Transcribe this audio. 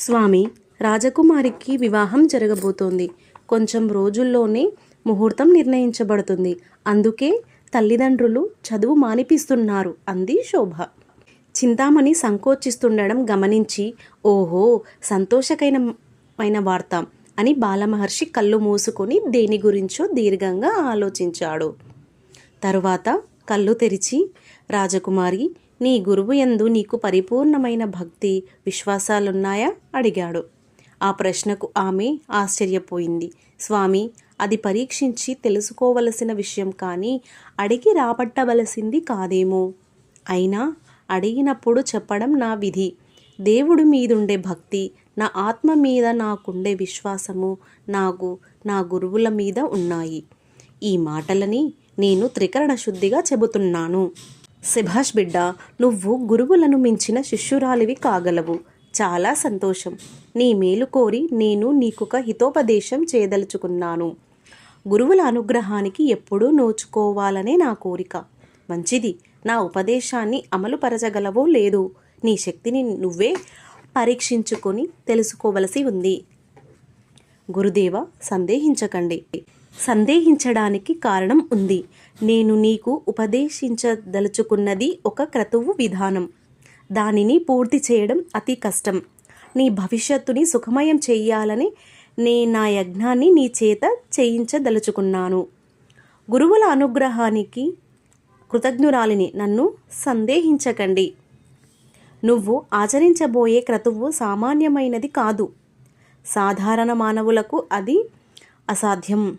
స్వామి రాజకుమారికి వివాహం జరగబోతోంది. కొంచెం రోజుల్లోనే ముహూర్తం నిర్ణయించబడుతుంది. అందుకే తల్లిదండ్రులు చదువు మానిపిస్తున్నారు అంది శోభ. చింతామణి సంకోచిస్తుండడం గమనించి ఓహో సంతోషకరమైన వార్త అని బాలమహర్షి కళ్ళు మూసుకొని దేని గురించో దీర్ఘంగా ఆలోచించాడు. తరువాత కళ్ళు తెరిచి రాజకుమారి నీ గురువు యందు నీకు పరిపూర్ణమైన భక్తి విశ్వాసాలున్నాయా? అడిగాడు. ఆ ప్రశ్నకు ఆమె ఆశ్చర్యపోయింది. స్వామి అది పరీక్షించి తెలుసుకోవలసిన విషయం కానీ అడిగి రాబట్టవలసింది కాదేమో? అయినా అడిగినప్పుడు చెప్పడం నా విధి. దేవుడి మీదుండే భక్తి నా ఆత్మ మీద నాకుండే విశ్వాసము నాకు నా గురువుల మీద ఉన్నాయి. ఈ మాటలని నేను త్రికరణ శుద్ధిగా చెబుతున్నాను. సుభాష్ బిడ్డ నువ్వు గురువులను మించిన శిష్యురాలివి కాగలవు. చాలా సంతోషం. నీ మేలు కోరి నేను నీకొక హితోపదేశం చేయదలుచుకున్నాను. గురువుల అనుగ్రహానికి ఎప్పుడూ నోచుకోవాలనే నా కోరిక. మంచిది. నా ఉపదేశాన్ని అమలుపరచగలవో లేదో నీ శక్తిని నువ్వే పరీక్షించుకొని తెలుసుకోవలసి ఉంది. గురుదేవ సందేహించకండి. సందేహించడానికి కారణం ఉంది. నేను నీకు ఉపదేశించదలుచుకున్నది ఒక క్రతువు విధానం. దానిని పూర్తి చేయడం అతి కష్టం. నీ భవిష్యత్తుని సుఖమయం చేయాలని నే నా యజ్ఞాన్ని నీ చేత చేయించదలుచుకున్నాను. గురువుల అనుగ్రహానికి కృతజ్ఞురాలిని నన్ను సందేహించకండి. నువ్వు ఆచరించబోయే క్రతువు సామాన్యమైనది కాదు. సాధారణ మానవులకు అది అసాధ్యం.